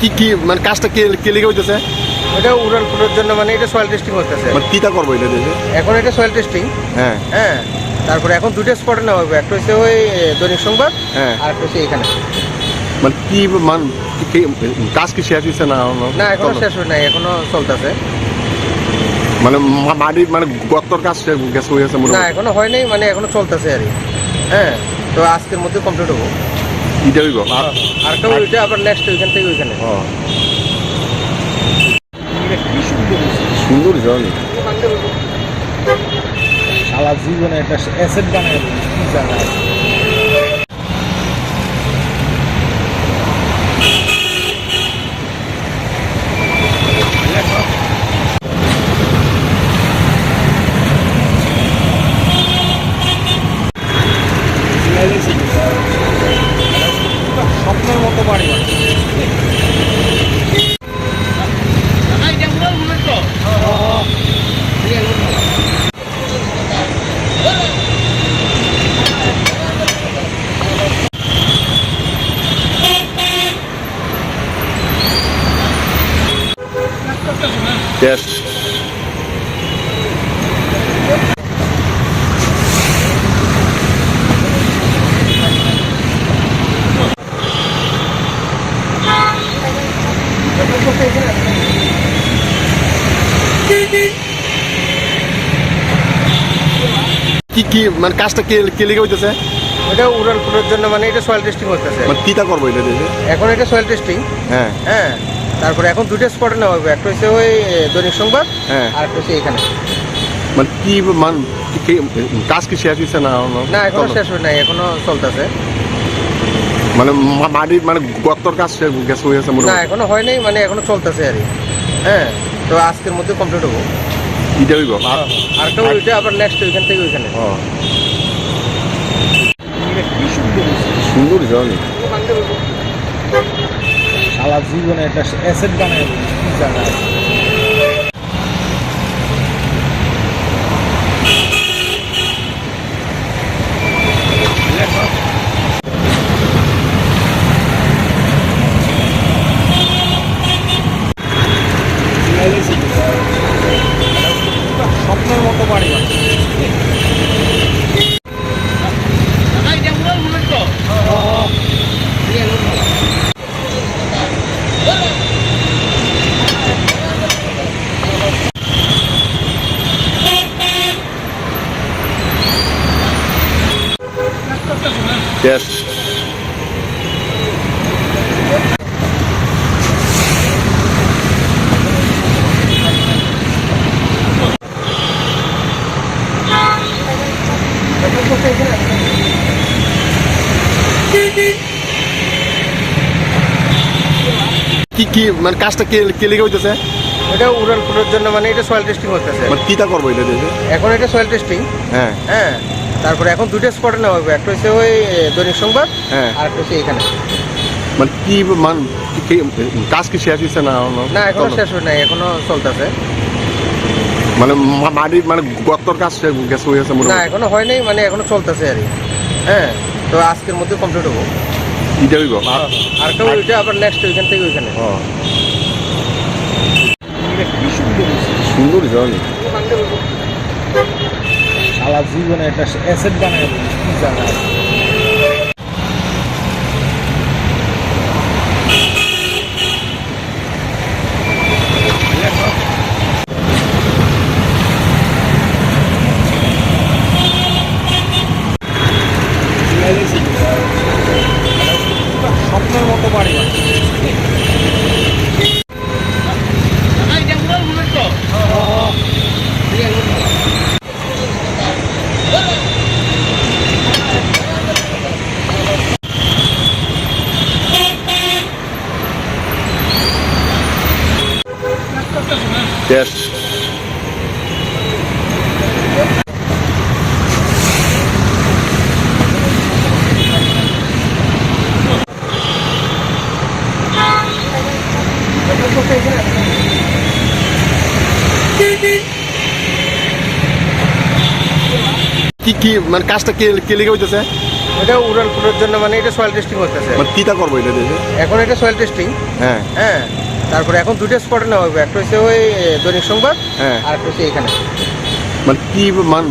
কি কি মানে কাজটা কে কে লেগে হইতেছে? এটা উড়ান ফুলের জন্য মানে এটা সয়েল টেস্টিং হতেছে মানে কিটা করব এটা দেখে? এখন এটা সয়েল টেস্টিং হ্যাঁ। হ্যাঁ তারপরে এখন দুটো স্পটে নেওয়া হবে একটা হচ্ছে ওই দৈনিক সংবাদ হ্যাঁ। আর একটা হচ্ছে এখানে। মানে কি মান কাজ কি শেষ হয়েছে না না এখনও শেষ হয় নাই এখনও চলতেছে। মানে মাটি মানে গর্তর কাজ শেষ গেছে হয়েছে না এখনও হয় নাই মানে এখনও চলতেছে আর কি। হ্যাঁ তো আজকের মধ্যে কমপ্লিট হব। ইটা হইব? আর আর একটা ওইটা আবার নেক্সট ওইখান থেকে ওইখানে। সুন্দর জানি। সারা জীবনে একটা অ্যাসেট বানায় কি জানা। কি মানে কাজটা কে কে লেগে হইতেছে এটা উড়ান ফুলের জন্য মানে এটা সয়েল টেস্টিং হতেছে মানে কিটা করব এটা দেখে এখন এটা সয়েল টেস্টিং হ্যাঁ। হ্যাঁ তারপরে এখন দুটো স্পটে নেওয়া হবে একটা হচ্ছে ওই দৈনিক সংবাদ হ্যাঁ। আর একটা হচ্ছে এখানে। মানে কি মান কি- কি- কাজ কি শেষ হয়েছে না না এখনও শেষ হয় নাই এখনও চলতেছে। মানে মা- মাটি মানে গর্তর কাজ শেষ গেছে হয়েছে না মোটামুটি? এখনও হয় নাই মানে এখনও চলতেছে আর কি। হ্যাঁ তো আজকের মধ্যে কমপ্লিট হব। ইটা হইব। আর আর একটা ওইটা আবার নেক্সট ওইখান থেকে ওইখানে। সুন্দর হয়েছে। জানি সারা জীবনে একটা অ্যাসেট বানায় দিল, কি Yes. কি কি মানে কাজটা কে কে লেগে হইতেছে এটা উড়ান ফুলের জন্য মানে এটা সয়েল টেস্টিং হতেছে মানে কিটা করব এটা দেখে এখন এটা সয়েল টেস্টিং হ্যাঁ। হ্যাঁ। তারপরে এখন দুটো স্পটে নেওয়া হবে। একটা হচ্ছে ওই দৈনিক সংবাদ হ্যাঁ। আর একটা হচ্ছে এখানে। মানে কি মান কাজ কি শেষ হয়েছে না না এখনও শেষ হয় নাই এখনও চলতেছে। মানে মা- মাটি মানে গর্তর কাজ শেষ গেছে না এখনও হয় নাই মানে এখনও চলতেছে আর। হ্যাঁ তো আজকের মধ্যে কমপ্লিট হব। ইটা হইব? আর আর একটা ওইটা আবার নেক্সট ওইখান থেকে ওইখানে। সুন্দর জানি। সারা জীবনে একটা অ্যাসেট বানায় কি জানা স্বপ্নের মতো বাড়ি টেস্ট কি কি মানে কাজটা কে কে লেগে হইতেছে এটা উড়াল ফুলের জন্য মানে এটা সয়েল টেস্টিং হতেছে মানে কিটা করব এটা এখন এটা সয়েল টেস্টিং হ্যাঁ। হ্যাঁ। তারপরে এখন দুটো স্পটে নেওয়া হবে। একটা হচ্ছে ওই দৈনিক সংবাদ হ্যাঁ। আর একটা হচ্ছে এখানে। মানে কি মান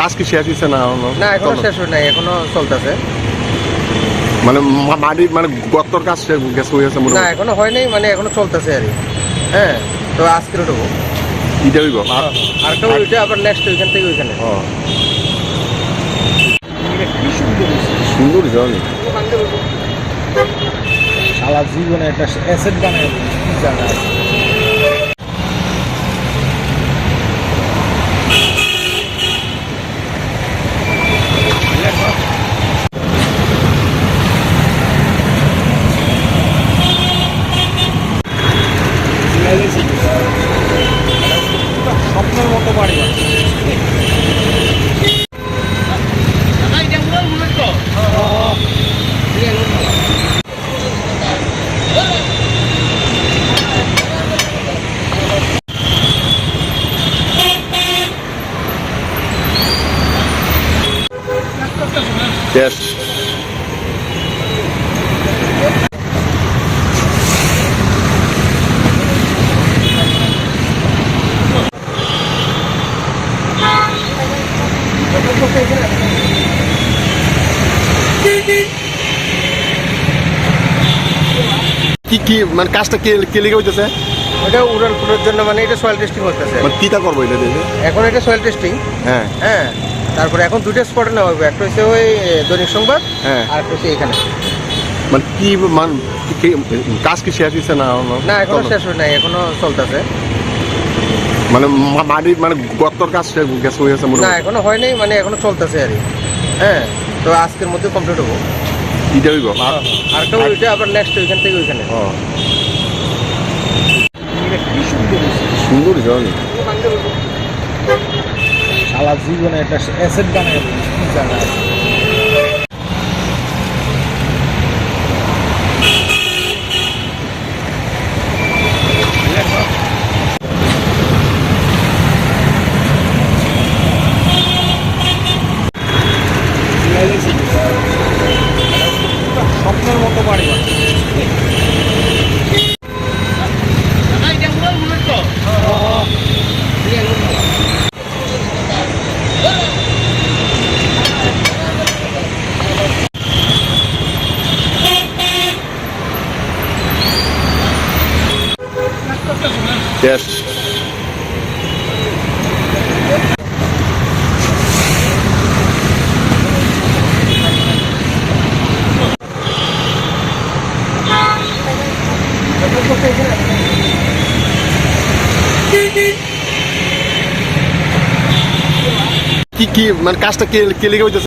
কাজ কি শেষ হয়েছে না না এখনও শেষ হয় নাই এখনও চলতেছে। মানে মাটির মানে গর্তর কাজ শেষ গেছে না এখনও হয় নাই মানে এখনও চলতেছে আর হ্যাঁ তো আজকের ওঠবো ইটা হইব? আর আর একটা ওইটা আবার নেক্সট ওইখান থেকে ওইখানে। সুন্দর। জানি সারা জীবনে একটা অ্যাসেট বানায় কি কি কি মানে কাজটা কে কে লেগে হইতেছে এটা উড়ান ফুলের জন্য মানে এটা সয়েল টেস্টিং করতেছে মানে কিটা করব এটা দেখে? এখন এটা সয়েল টেস্টিং হ্যাঁ। হ্যাঁ তারপরে এখন দুটো স্পটে নেওয়া হবে একটা হচ্ছে ওই দৈনিক সংবাদ হ্যাঁ। আর একটা হচ্ছে এখানে। মানে কি মান কাজ কি শেষ হয়েছে না না? এখনও শেষ হয় নাই এখনও চলতেছে। মানে মা- মাটির মানে গর্তর কাজ শেষ গেছে হয়েছে না এখনও হয় নাই মানে এখনও চলতেছে আর। হ্যাঁ তো আজকের মধ্যে কমপ্লিট হব। ইটা হইব? আর আর একটা ওইটা আবার নেক্সট ওইখান থেকে ওইখানে। সুন্দর জানি সারা জীবনে একটা অ্যাসেট বানায় শেষ কি কি মানে কাজটা কে কে লেগে হইতেছে